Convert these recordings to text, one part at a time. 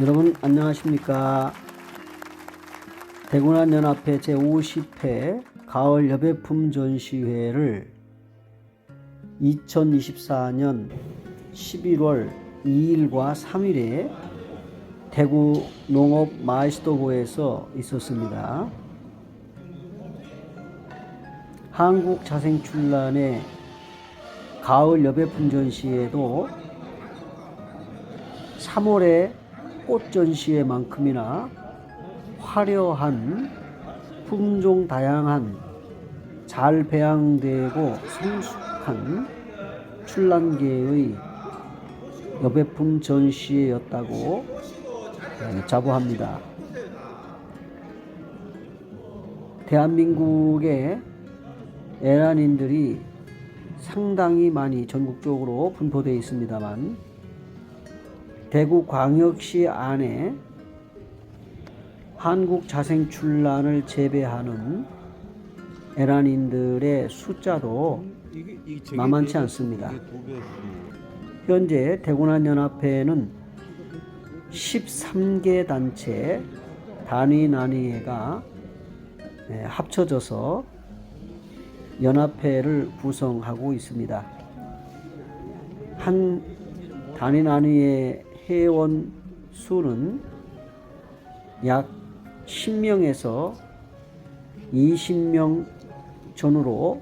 여러분 안녕하십니까 대구난 연합회 제50회 가을 여배품 전시회를 2024년 11월 2일과 3일에 대구 농업 마이스터고에서 있었습니다. 한국 자생출란의 가을 여배품 전시회도 3월에 꽃 전시회만큼이나 화려한 품종 다양한 잘 배양되고 성숙한 출란계의 여배품 전시회였다고 네, 자부합니다. 대한민국의 에란인들이 상당히 많이 전국적으로 분포되어 있습니다만 대구 광역시 안에 한국 자생출란을 재배하는 에란인들의 숫자도 만만치 않습니다. 현재 대구난 연합회는 13개 단체 단위 난위회가 예, 합쳐져서 연합회를 구성하고 있습니다. 한 단위 난위의 회원 수는 약 10명에서 20명 전후로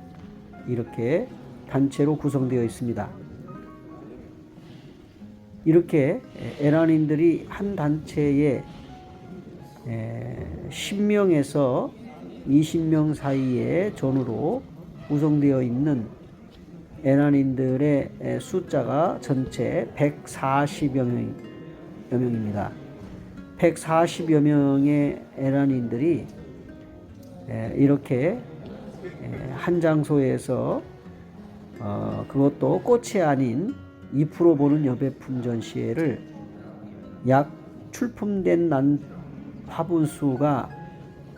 이렇게 단체로 구성되어 있습니다. 이렇게 에란인들이 한 단체에 10명에서 20명 사이의 전후로 구성되어 있는 에란인들의 숫자가 전체 140여 명 입니다. 140여 명의 에란인들이 이렇게 한 장소에서 어, 그것도 꽃이 아닌 2% 보는 여배 품 전 시회를 약 출품된 난 화분 수가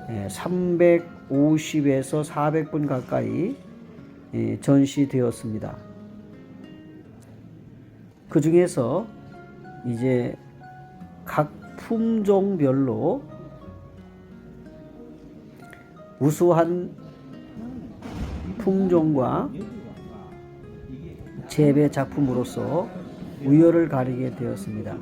350에서 400분 가까이 전시되었습니다. 그 중에서 이제 각 품종별로 우수한 품종과 재배 작품으로서 우열을 가리게 되었습니다.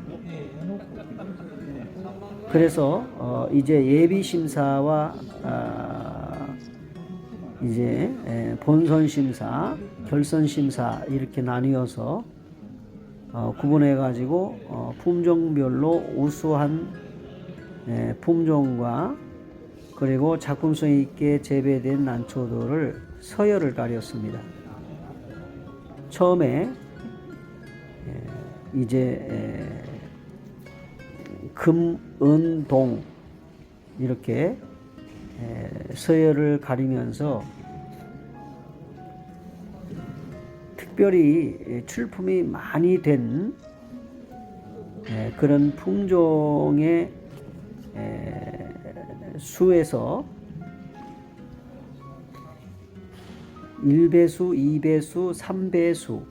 그래서 어 이제 예비 심사와 아 이제 본선 심사, 결선 심사 이렇게 나뉘어서 어 구분해 가지고 어 품종별로 우수한 에 품종과 그리고 작품성 있게 재배된 난초들을 서열을 가렸습니다. 처음에 이제 금, 은, 동 이렇게 서열을 가리면서 특별히 출품이 많이 된 그런 품종의 수에서 1배수, 2배수, 3배수,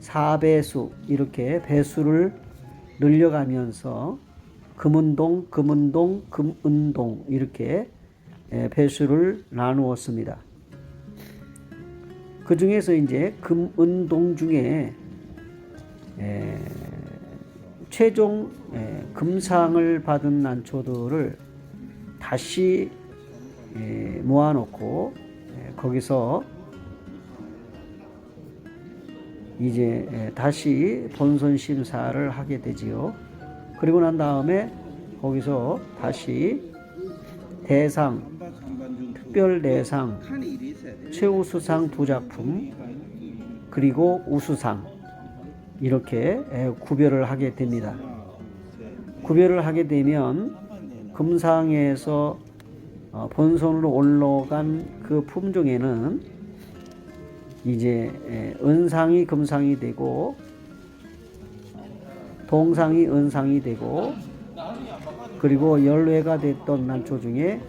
4배수 이렇게 배수를 늘려가면서 금은동, 금은동, 금은동 이렇게 배수를 나누었습니다. 그 중에서 이제 금은동 중에 최종 금상을 받은 난초들을 다시 모아놓고 거기서 이제 다시 본선 심사를 하게 되지요. 그리고 난 다음에 거기서 다시 대상, 특별 대상, 최우수상 두 작품, 그리고 우수상 이렇게 구별을 하게 됩니다. 구별을 하게 되면 금상에서 어, 본선으로 올라간 그 품종에는 이제 은상이 금상이 되고 동상이 은상이 되고 그리고 열외가 됐던 난초 중에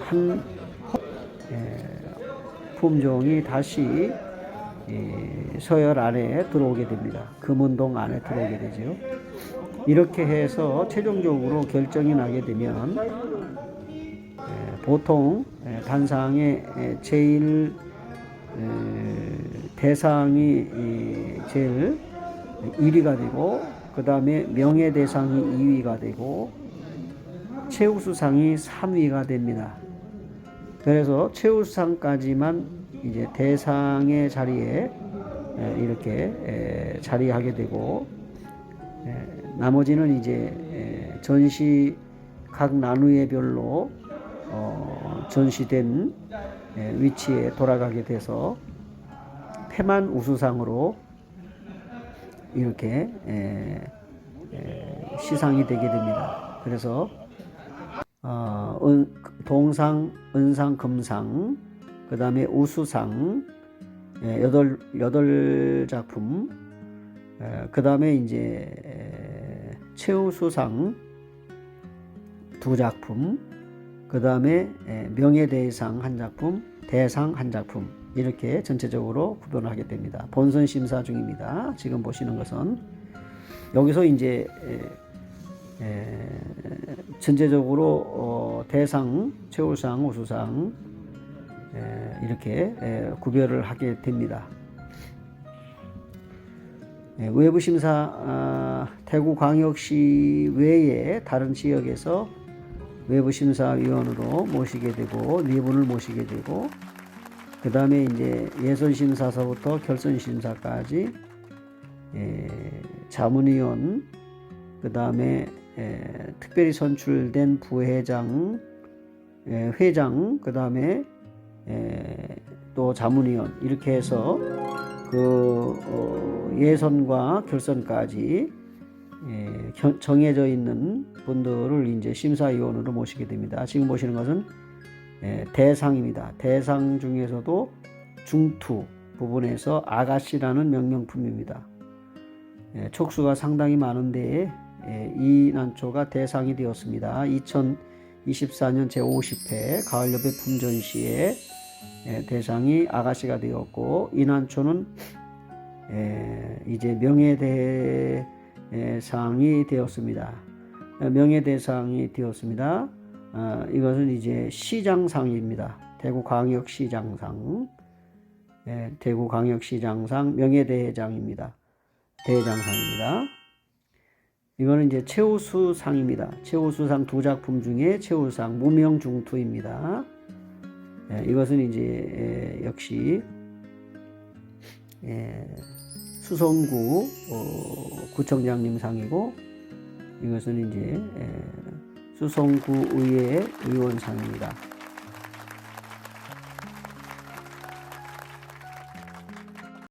한 품종이 다시 이 서열 안에 들어오게 됩니다. 금운동 안에 들어오게 되죠. 이렇게 해서 최종적으로 결정이 나게 되면 에, 보통 에, 단상의 에, 제일 에, 대상이 이, 제일 1위가 되고 그 다음에 명예 대상이 2위가 되고 최우수상이 3위가 됩니다. 그래서 최우수상까지만 이제 대상의 자리에 에, 이렇게 에, 자리하게 되고 에, 나머지는 이제 에, 전시 각 나누에별로 어, 전시된 에, 위치에 돌아가게 돼서 패만 우수상으로 이렇게 시상이 되게 됩니다. 그래서 어, 은, 동상, 은상, 금상, 그 다음에 우수상, 예, 여덟, 여덟 작품, 그 다음에 이제 에, 최우수상 두 작품, 그 다음에 명예대상 한 작품, 대상 한 작품, 이렇게 전체적으로 구분을 하게 됩니다. 본선 심사 중입니다. 지금 보시는 것은 여기서 이제 에, 에, 전체적으로 어, 대상, 최우상, 우수상 에, 이렇게 에, 구별을 하게 됩니다. 에, 외부 심사 아, 대구광역시 외에 다른 지역에서 외부 심사위원으로 모시게 되고 네 분을 모시게 되고 그 다음에 이제 예선 심사서부터 결선 심사까지 에, 자문위원 그 다음에 특별히 선출된 부회장, 에, 회장, 그 다음에 또 자문위원 이렇게 해서 그 어, 예선과 결선까지 정해져 있는 분들을 이제 심사위원으로 모시게 됩니다. 지금 보시는 것은 에, 대상입니다. 대상 중에서도 중투 부분에서 아가씨라는 명명품입니다. 예, 촉수가 상당히 많은데 예, 이 난초가 대상이 되었습니다. 2024년 제50회 가을여배 품전시에 예, 대상이 아가씨가 되었고 이 난초는 예, 이제 명예대상이 되었습니다. 예, 명예대상이 되었습니다. 아, 이것은 이제 시장상입니다. 대구광역시장상, 예, 대구광역시장상 명예대회장입니다. 대장상입니다. 이거는 이제 최우수상입니다. 최우수상 두 작품 중에 최우수상 무명중투입니다. 예, 이것은 이제 예, 역시 예, 수성구 어, 구청장님 상이고 이것은 이제 예, 수성구 의회 의원상입니다.